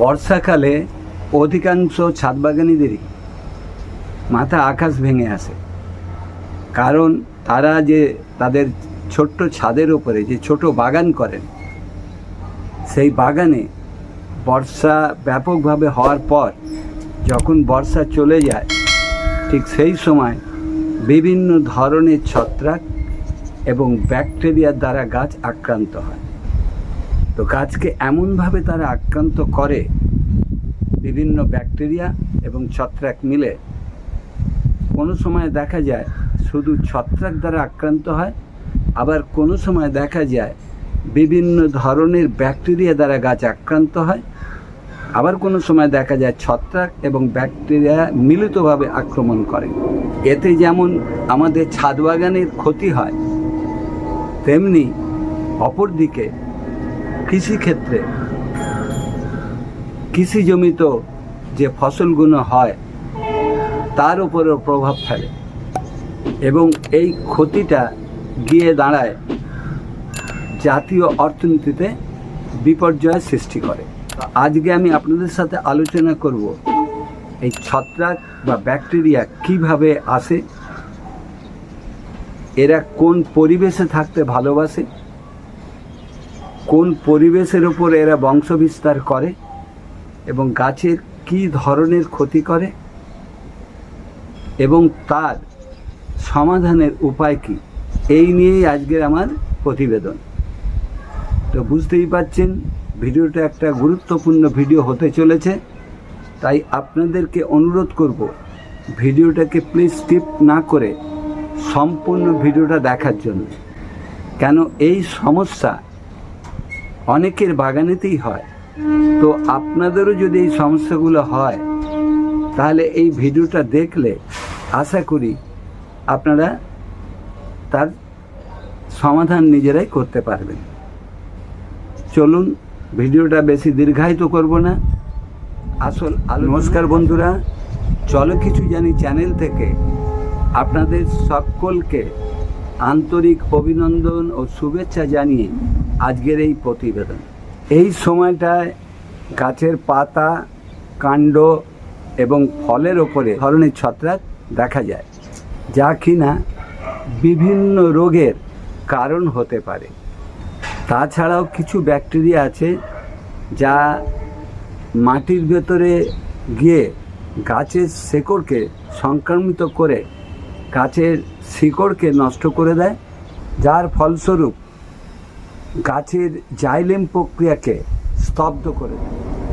বর্ষাকালে অধিকাংশ ছাদ বাগানিদেরই মাথা আকাশ ভেঙে আসে। কারণ তারা যে তাদের ছোট্ট ছাদের ওপরে যে ছোট বাগান করেন, সেই বাগানে বর্ষা ব্যাপকভাবে হওয়ার পর যখন বর্ষা চলে যায়, ঠিক সেই সময় বিভিন্ন ধরনের ছত্রাক এবং ব্যাকটেরিয়ার দ্বারা গাছ আক্রান্ত হয়। তো গাছকে এমনভাবে তারা আক্রান্ত করে, বিভিন্ন ব্যাকটেরিয়া এবং ছত্রাক মিলে। কোনো সময় দেখা যায় শুধু ছত্রাক দ্বারা আক্রান্ত হয়, আবার কোনো সময় দেখা যায় বিভিন্ন ধরনের ব্যাকটেরিয়া দ্বারা গাছ আক্রান্ত হয়। আবার কোনো সময় দেখা যায় ছত্রাক এবং ব্যাকটেরিয়া মিলিতভাবে আক্রমণ করে। এতে যেমন আমাদের ছাদ বাগানের ক্ষতি হয়, তেমনি অপরদিকে কৃষিক্ষেত্রে কৃষি জমিত যে ফসলগুলো হয়, তার উপরেও প্রভাব ফেলে। এবং এই ক্ষতিটা গিয়ে দাঁড়ায় জাতীয় অর্থনীতিতে বিপর্যয়ের সৃষ্টি করে। আজকে আমি আপনাদের সাথে আলোচনা করব এই ছত্রাক বা ব্যাকটেরিয়া কীভাবে আসে, এরা কোন পরিবেশে থাকতে ভালোবাসে কোন পরিবেশের ওপর এরা বংশ বিস্তার করে এবং গাছের কি ধরনের ক্ষতি করে এবং তার সমাধানের উপায় কি? এই নিয়েই আজকের আমার প্রতিবেদন। তো বুঝতেই পাচ্ছেন, ভিডিওটা একটা গুরুত্বপূর্ণ ভিডিও হতে চলেছে, তাই আপনাদেরকে অনুরোধ করব, ভিডিওটাকে প্লিজ স্কিপ না করে সম্পূর্ণ ভিডিওটা দেখার জন্য। কেন এই সমস্যা অনেকের বাগানেতেই হয়। তো আপনাদেরও যদি এই সমস্যাগুলো হয় তাহলে এই ভিডিওটা দেখলে আশা করি আপনারা তার সমাধান নিজেরাই করতে পারবেন। চলুন ভিডিওটা বেশি দীর্ঘায়িত করব না। আসল আলো নমস্কার বন্ধুরা। চলো কিছু জানি চ্যানেল থেকে। আপনাদের সকলকে আন্তরিক অভিনন্দন ও শুভেচ্ছা জানিয়ে আজকের এই প্রতিবেদন। এই সময়টায় গাছের পাতা, কাণ্ড এবং ফলের ওপরে ধরনের ছত্রাক দেখা যায়, যা কিনা বিভিন্ন রোগের কারণ হতে পারে। তাছাড়াও কিছু ব্যাকটেরিয়া আছে যা মাটির ভেতরে গিয়ে গাছের শেকড়কে সংক্রমিত করে গাছের শিকড়কে নষ্ট করে দেয়, যার ফলস্বরূপ গাছের জাইলেম প্রক্রিয়াকে স্তব্ধ করে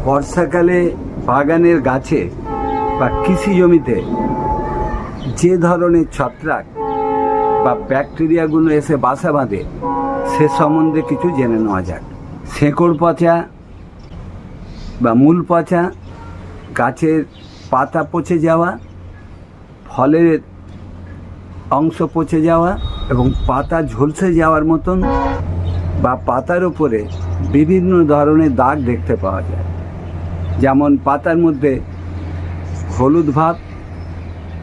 বর্ষাকালে বাগানের গাছে বা কৃষি জমিতে যে ধরনের ছত্রাক বা ব্যাকটেরিয়াগুলো এসে বাসা বাঁধে, সে সম্বন্ধে কিছু জেনে নেওয়া যাক। শেকড় পচা বা মূল পচা, গাছের পাতা পচে যাওয়া, ফলের অংশ পচে যাওয়া এবং পাতা ঝলসে যাওয়ার মতন বা পাতার উপরে বিভিন্ন ধরনের দাগ দেখতে পাওয়া যায়। যেমন পাতার মধ্যে হলুদ ভাব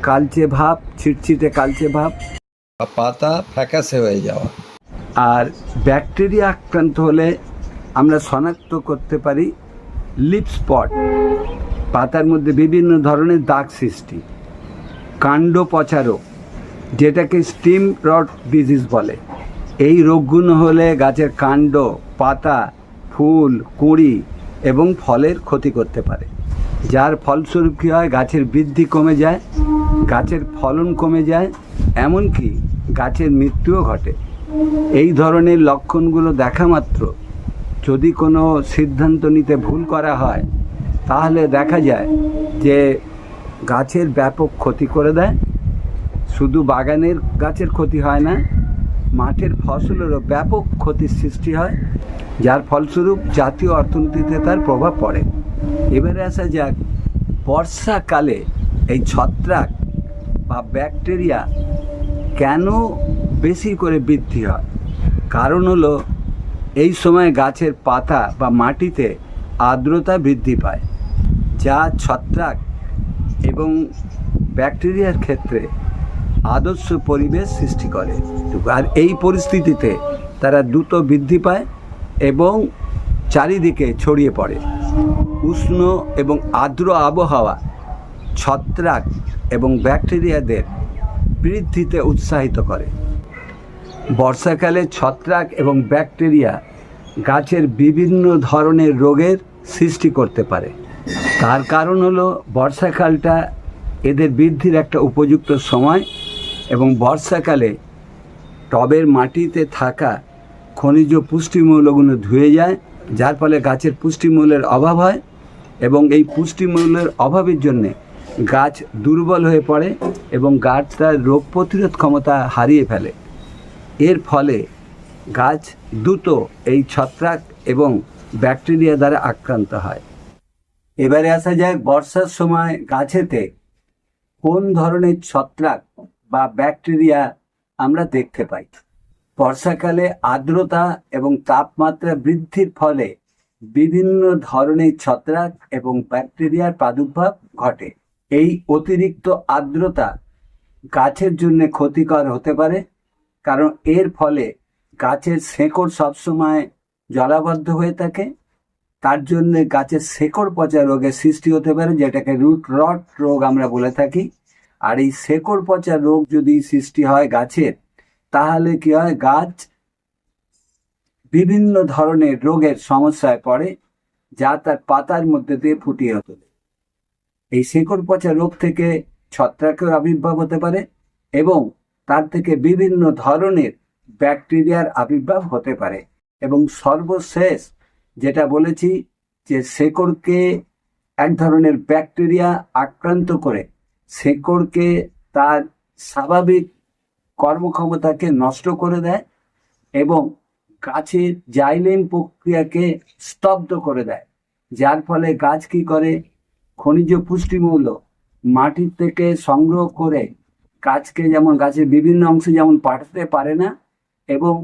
কালচে ভাব ছিটছিটে কালচে ভাব। বা পাতা ফ্যাকাসে হয়ে যাওয়া। আর ব্যাকটেরিয়া আক্রান্ত হলে আমরা শনাক্ত করতে পারি লিপ স্পট। পাতার মধ্যে বিভিন্ন ধরনের দাগ সৃষ্টি। কাণ্ড পচা রোগ যেটাকে স্টিম রড ডিজিজ বলে। এই রোগগুলো হলে গাছের কাণ্ড, পাতা, ফুল, কুঁড়ি এবং ফলের ক্ষতি করতে পারে। যার ফলস্বরূপ কী হয়? গাছের বৃদ্ধি কমে যায়, গাছের ফলন কমে যায়, এমনকি গাছের মৃত্যুও ঘটে। এই ধরনের লক্ষণগুলো দেখা মাত্র। যদি কোনো সিদ্ধান্ত নিতে ভুল করা হয়, তাহলে দেখা যায় যে গাছের ব্যাপক ক্ষতি করে দেয়। শুধু বাগানের গাছের ক্ষতি হয় না মাঠের ফসলেরও ব্যাপক ক্ষতির সৃষ্টি হয়, যার ফলস্বরূপ জাতীয় অর্থনীতিতে তার প্রভাব পড়ে। এবারে আসা যাক, বর্ষাকালে এই ছত্রাক বা ব্যাকটেরিয়া কেন বেশি করে বৃদ্ধি হয়? কারণ হলো, এই সময় গাছের পাতা বা মাটিতে আর্দ্রতা বৃদ্ধি পায়, যা ছত্রাক এবং ব্যাকটেরিয়ার ক্ষেত্রে আদর্শ পরিবেশ সৃষ্টি করে। আর এই পরিস্থিতিতে তারা দ্রুত বৃদ্ধি পায় এবং চারিদিকে ছড়িয়ে পড়ে। উষ্ণ এবং আর্দ্র আবহাওয়া, ছত্রাক এবং ব্যাকটেরিয়াদের বৃদ্ধিতে উৎসাহিত করে। বর্ষাকালে ছত্রাক এবং ব্যাকটেরিয়া গাছের বিভিন্ন ধরনের রোগের সৃষ্টি করতে পারে। তার কারণ হলো বর্ষাকালটা এদের বৃদ্ধির একটা উপযুক্ত সময় এবং বর্ষাকালে টবের মাটিতে থাকা খনিজ পুষ্টিমূল্যগুলো ধুয়ে যায়, যার ফলে গাছের পুষ্টিমূল্যের অভাব হয় এবং এই পুষ্টিমূল্যের অভাবের জন্যে গাছ দুর্বল হয়ে পড়ে এবং গাছ তার রোগ প্রতিরোধ ক্ষমতা হারিয়ে ফেলে। এর ফলে গাছ দ্রুত এই ছত্রাক এবং ব্যাকটেরিয়া দ্বারা আক্রান্ত হয়। এবারে আসা যায় বর্ষার সময় গাছেতে কোন ধরনের ছত্রাক বা ব্যাকটেরিয়া আমরা দেখতে পাই। বর্ষাকালে আর্দ্রতা এবং তাপমাত্রা বৃদ্ধির ফলে বিভিন্ন ধরনের ছত্রাক এবং ব্যাকটেরিয়ার প্রাদুর্ভাব ঘটে। এই অতিরিক্ত আর্দ্রতা গাছের জন্য ক্ষতিকর হতে পারে, কারণ এর ফলে গাছের শেকড় সবসময় জলাবদ্ধ হয়ে থাকে। তার জন্য গাছের শেকড় পচা রোগের সৃষ্টি হতে পারে, যেটাকে রুট রট রোগ আমরা বলে থাকি। আর এই শেকড় পচা রোগ যদি সৃষ্টি হয় গাছের তাহলে কি হয়? গাছ বিভিন্ন ধরনের রোগের সমস্যায় পড়ে, যা তার পাতার মধ্যে দিয়ে ফুটিয়ে তোলে। এই শেকড় পচা রোগ থেকে ছত্রাকের আবির্ভাব হতে পারে এবং তার থেকে বিভিন্ন ধরনের ব্যাকটেরিয়ার আবির্ভাব হতে পারে। এবং সর্বশেষ যেটা বলেছি যে শেকড়কে এক ধরনের ব্যাকটেরিয়া আক্রান্ত করে শেকড়কে তার স্বাভাবিক কর্মক্ষমতাকে নষ্ট করে দেয় এবং গাছের জাইলেম প্রক্রিয়াকে স্তব্ধ করে দেয়। যার ফলে গাছ কি করে? খনিজ পুষ্টিমূল্য মাটির থেকে সংগ্রহ করে গাছকে যেমন গাছের বিভিন্ন অংশে যেমন পাঠাতে পারে না এবং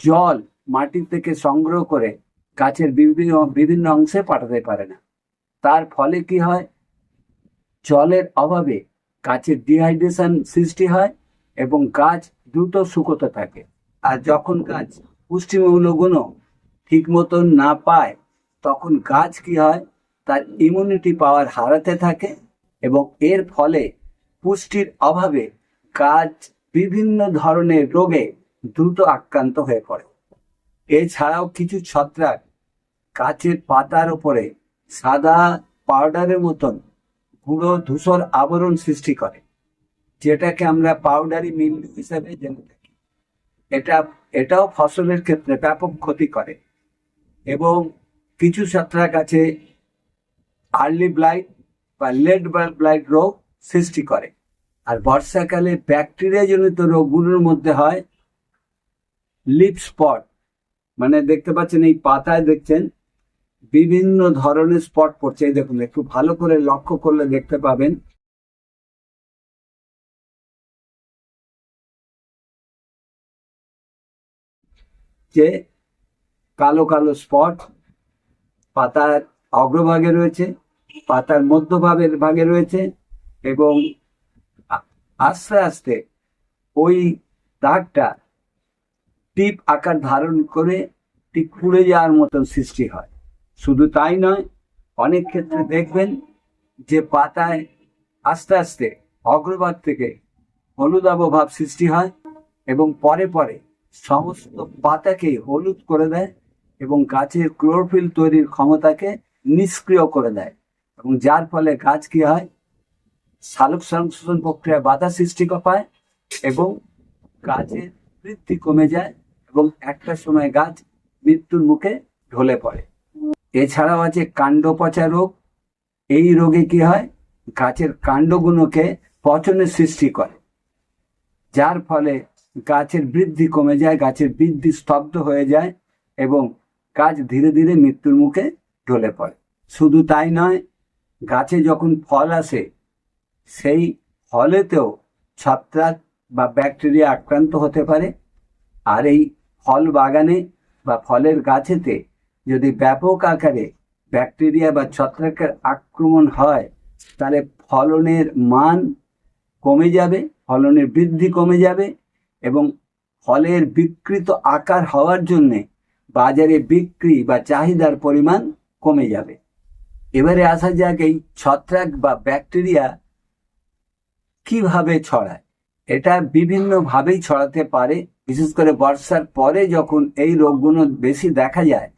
জল মাটি থেকে সংগ্রহ করে গাছের বিভিন্ন বিভিন্ন অংশে পাঠাতে পারে না। তার ফলে কি হয়? জলের অভাবে গাছের ডিহাইড্রেশন সৃষ্টি হয় এবং গাছ দ্রুত শুকোতে থাকে। আর যখন গাছ পুষ্টিমূল্যগুলো ঠিক মতন না পায়, তখন গাছ কি হয়? তার ইমিউনিটি পাওয়ার হারাতে থাকে এবং এর ফলে পুষ্টির অভাবে গাছ বিভিন্ন ধরনের রোগে দ্রুত আক্রান্ত হয়ে পড়ে। এছাড়াও কিছু ছত্রাক গাছের পাতার উপরে সাদা পাউডারের মতন গুঁড়ো ধূসর আবরণ সৃষ্টি করে, যেটাকে আমরা পাউডারি মিল্ডু হিসাবে জেনে থাকি। এটা, এটাও ফসলের ক্ষেত্রে ব্যাপক ক্ষতি করে এবং কিছু ছত্রাক আছে আর্লি ব্লাইট বা লেড ব্লাইট রোগ সৃষ্টি করে। আর বর্ষাকালে ব্যাকটেরিয়াজনিত রোগগুলোর মধ্যে হয় লিপ স্পট মানে দেখতে পাচ্ছেন এই পাতায় দেখছেন বিভিন্ন ধরনের স্পট পড়ছে। এই দেখুন, একটু ভালো করে লক্ষ্য করলে দেখতে পাবেন। যে কালো কালো স্পট পাতার অগ্রভাগে রয়েছে, পাতার মধ্যভাগের ভাগে রয়েছে এবং আস্তে আস্তে ওই দাগটা টিপ আকার ধারণ করে ঠিক পুড়ে যাওয়ার মতন সৃষ্টি হয়। শুধু তাই নয়, অনেক ক্ষেত্রে দেখবেন যে পাতায় আস্তে আস্তে অগ্রভাগ থেকে হলুদাভ ভাব সৃষ্টি হয় এবং পরে পরে সমস্ত পাতাকে হলুদ করে দেয় এবং গাছের ক্লোরোফিল তৈরির ক্ষমতাকে নিষ্ক্রিয় করে দেয় এবং যার ফলে গাছ কি হয়? সালোক সংশোধন প্রক্রিয়া বাধা সৃষ্টি পায় এবং গাছের বৃদ্ধি কমে যায় এবং একটা সময় গাছ মৃত্যুর মুখে ঢলে পড়ে। এছাড়াও আছে কাণ্ড পচা রোগ। এই রোগে কি হয়? গাছের কাণ্ডগুলোকে পচনের সৃষ্টি করে। যার ফলে গাছের বৃদ্ধি কমে যায়, গাছের বৃদ্ধি স্তব্ধ হয়ে যায় এবং গাছ ধীরে ধীরে মৃত্যুর মুখে ঢলে পড়ে। শুধু তাই নয়, গাছে যখন ফল আসে, সেই ফলেতেও ছত্রাক বা ব্যাকটেরিয়া আক্রান্ত হতে পারে। আর এই ফল বাগানে বা ফলের গাছেতে যদি ব্যাপক আকারে ব্যাকটেরিয়া বা ছত্রাকের আক্রমণ হয়, তাহলে ফলনের মান কমে যাবে, ফলনের বৃদ্ধি কমে যাবে এবং ফলের বিকৃত আকার হওয়ার জন্যে বাজারে বিক্রি বা চাহিদার পরিমাণ কমে যাবে। এবারে আসা যাক এই ছত্রাক বা ব্যাকটেরিয়া কীভাবে ছড়ায়। এটা বিভিন্নভাবেই ছড়াতে পারে, বিশেষ করে বর্ষার পরে যখন এই রোগগুলো বেশি দেখা যায়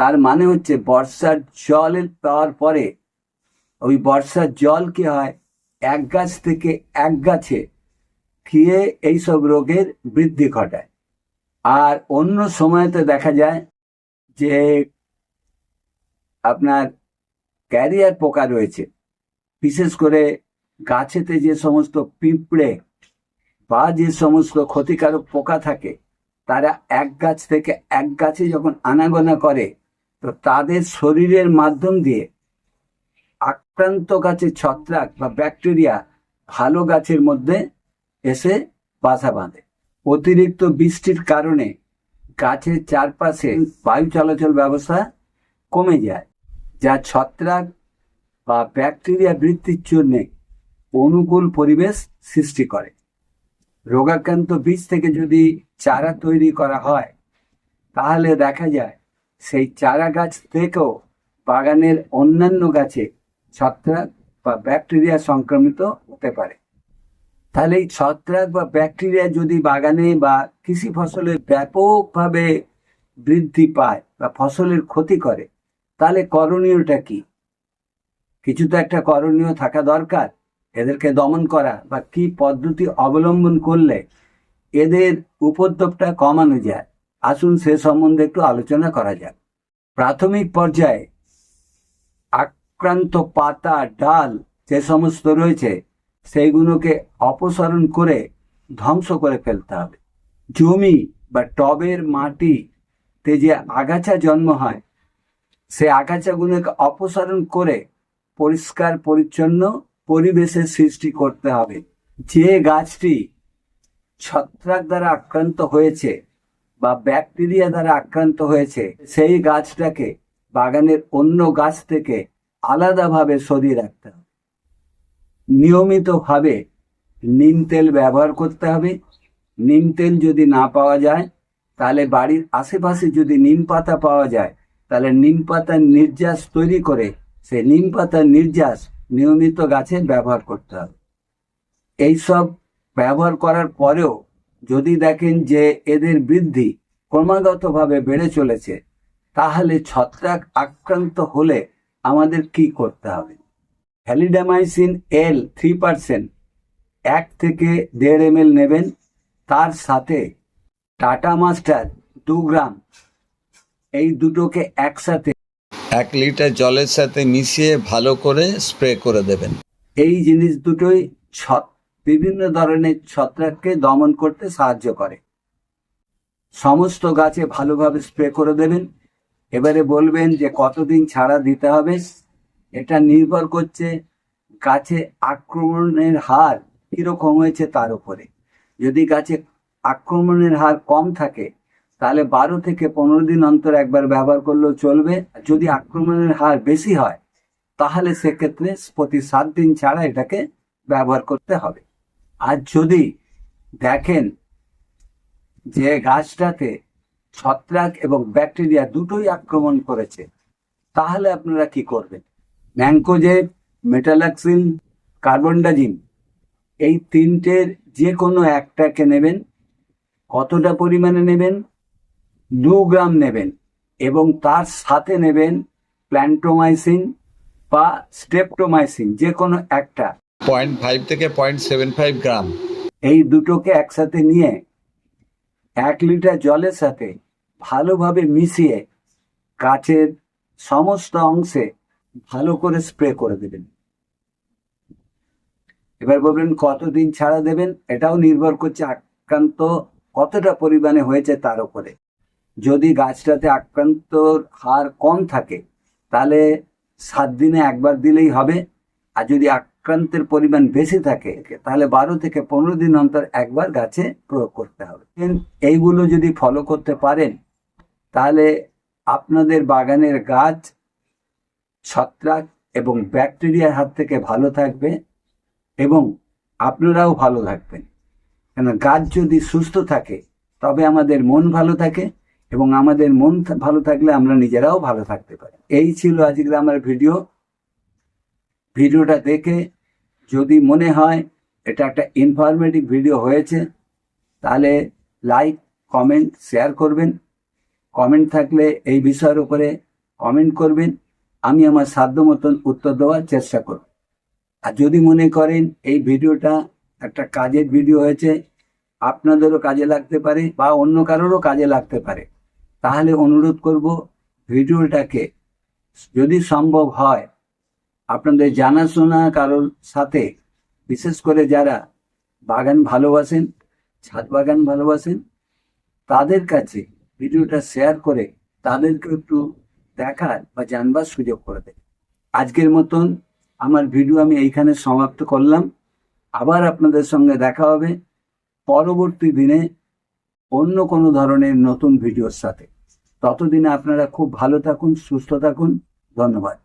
তার মানে হচ্ছে বর্ষার জল পাওয়ার পরে ওই বর্ষার জল কি হয়? এক গাছ থেকে এক গাছে খেয়ে এইসব রোগের বৃদ্ধি ঘটায়। আর অন্য সময়তে দেখা যায় যে আপনার ক্যারিয়ার পোকা রয়েছে। বিশেষ করে গাছেতে যে সমস্ত পিঁপড়ে বা যে সমস্ত ক্ষতিকারক পোকা থাকে, তারা এক গাছ থেকে এক গাছে যখন আনাগোনা করে তো তাদের শরীরের মাধ্যম দিয়ে আক্রান্ত গাছের ছত্রাক বা ব্যাকটেরিয়া ভালো গাছের মধ্যে এসে বাসা বাঁধে। অতিরিক্ত বৃষ্টির কারণে গাছের চারপাশে বায়ু চলাচল ব্যবস্থা কমে যায়, যা ছত্রাক বা ব্যাকটেরিয়া বৃদ্ধির জন্য অনুকূল পরিবেশ সৃষ্টি করে। রোগাক্রান্ত বীজ থেকে যদি চারা তৈরি করা হয়, তাহলে দেখা যায় সেই চারা গাছ থেকেও বাগানের অন্যান্য গাছে ছত্রাক বা ব্যাকটেরিয়া সংক্রমিত হতে পারে। তাহলে এই ছত্রাক বা ব্যাকটেরিয়া যদি বাগানে বা কৃষি ফসলে ব্যাপকভাবে বৃদ্ধি পায় বা ফসলের ক্ষতি করে, তাহলে করণীয়টা কি? কিছু তো একটা করণীয় থাকা দরকার। এদেরকে দমন করা বা কি পদ্ধতি অবলম্বন করলে এদের উপদ্রবটা কমানো যায়? আসুন সে সম্বন্ধে একটু আলোচনা করা যাক। প্রাথমিক পর্যায়ে আক্রান্ত পাতা, ডাল, যে সমস্ত রয়েছে, সেইগুলোকে অপসারণ করে ধ্বংস করে ফেলতে হবে। জমি বা টবের মাটিতে যে আগাছা জন্ম হয়, সে আগাছাগুলোকে অপসারণ করে পরিষ্কার, পরিচ্ছন্ন পরিবেশের সৃষ্টি করতে হবে। যে গাছটি ছত্রাক দ্বারা আক্রান্ত হয়েছে বা ব্যাকটেরিয়া দ্বারা আক্রান্ত হয়েছে, সেই গাছটাকে, বাগানের অন্য গাছ থেকে আলাদাভাবে সরিয়ে রাখতে হবে। নিয়মিতভাবে নিম তেল ব্যবহার করতে হবে। নিম তেল যদি না পাওয়া যায়, তাহলে বাড়ির আশেপাশে যদি নিম পাতা পাওয়া যায়, তাহলে নিম পাতার নির্যাস তৈরি করে সে নিম পাতার নির্যাস নিয়মিত গাছে ব্যবহার করতে হবে। এইসব ব্যবহার করার পরেও যদি দেখেন যে এদের বৃদ্ধি ক্রমাগতভাবে বেড়ে চলেছে তাহলে ছত্রাক আক্রান্ত হলে আমাদের কি করতে হবে? ভ্যালিডামাইসিন এল থ্রি পার্সেন্ট এক থেকে দেড় এম নেবেন তার সাথে টাটা মাস্টার দু গ্রাম এই দুটোকে একসাথে এক লিটার জলের সাথে মিশিয়ে ভালো করে স্প্রে করে দেবেন। এই জিনিস দুটোই ছত বিভিন্ন ধরনের ছত্রাককে দমন করতে সাহায্য করে। সমস্ত গাছে ভালোভাবে স্প্রে করে দেবেন। এবারে বলবেন যে কতদিন ছাড়া দিতে হবে। এটা নির্ভর করছে গাছে আক্রমণের হার কীরকম হয়েছে তার উপরে। যদি গাছে আক্রমণের হার কম থাকে, তাহলে বারো থেকে পনেরো দিন অন্তর একবার ব্যবহার করলেও চলবে। যদি আক্রমণের হার বেশি হয়, তাহলে সেক্ষেত্রে প্রতি সাত দিন ছাড়া এটাকে ব্যবহার করতে হবে। আর যদি দেখেন যে গাছটাতে ছত্রাক এবং ব্যাকটেরিয়া দুটোই আক্রমণ করেছে, তাহলে আপনারা কি করবেন? ম্যাঙ্কোজেব মেটালাক্সিন কার্বনডাজিম এই তিনটের যে কোনো একটাকে নেবেন, কতটা পরিমাণে নেবেন? দু গ্রাম নেবেন এবং তার সাথে নেবেন প্ল্যান্টোমাইসিন বা স্টেপটোমাইসিন যে কোনো একটা। পয়েন্ট ফাইভ থেকে পয়েন্ট সেভেন ফাইভ গ্রাম এই দুটোকে একসাথে নিয়ে এক লিটার জলের সাথে ভালোভাবে মিশিয়ে গাছের সমস্ত অংশে ভালো করে স্প্রে করে দেবেন। এবার বলবেন কতদিন ছাড়া দেবেন? এটাও নির্ভর করছে আক্রান্ত কতটা পরিমাণে হয়েছে তার উপরে। যদি গাছটাতে আক্রান্তর হার কম থাকে, তাহলে সাত দিনে একবার দিলেই হবে। আর যদি আক্রান্তের পরিমাণ বেশি থাকে, তাহলে বারো থেকে পনেরো দিন অন্তর একবার গাছে প্রয়োগ করতে হবে। এইগুলো যদি ফলো করতে পারেন, তাহলে আপনাদের বাগানের গাছ, ছত্রাক এবং ব্যাকটেরিয়ার হাত থেকে ভালো থাকবে এবং আপনারাও ভালো থাকবেন। কেন গাছ যদি সুস্থ থাকে, তবে আমাদের মন ভালো থাকে এবং আমাদের মন ভালো থাকলে আমরা নিজেরাও ভালো থাকতে পারি। এই ছিল আজকের আমার ভিডিও। ভিডিওটা দেখে যদি মনে হয় এটা একটা ইনফরমেটিভ ভিডিও হয়েছে, তাহলে লাইক কমেন্ট শেয়ার করবেন। কমেন্ট থাকলে এই বিষয়ের উপরে কমেন্ট করবেন। আমি আমার সাধ্য মতন উত্তর দেওয়ার চেষ্টা করব। আর যদি মনে করেন এই ভিডিওটা একটা কাজের ভিডিও হয়েছে, আপনাদেরও কাজে লাগতে পারে বা অন্য কারোরও কাজে লাগতে পারে, তাহলে অনুরোধ করব ভিডিওটাকে যদি সম্ভব হয় আপনাদের জানাশোনা কারোর সাথে, বিশেষ করে যারা বাগান ভালোবাসেন, ছাদ বাগান ভালোবাসেন, তাদের কাছে ভিডিওটা শেয়ার করে তাদেরকে একটু দেখার বা জানবার সুযোগ করে দেয় আজকের মতন আমার ভিডিও আমি এইখানে সমাপ্ত করলাম। আবার আপনাদের সঙ্গে দেখা হবে পরবর্তী দিনে অন্য কোনো ধরনের নতুন ভিডিওর সাথে। ততদিনে আপনারা খুব ভালো থাকুন, সুস্থ থাকুন। ধন্যবাদ।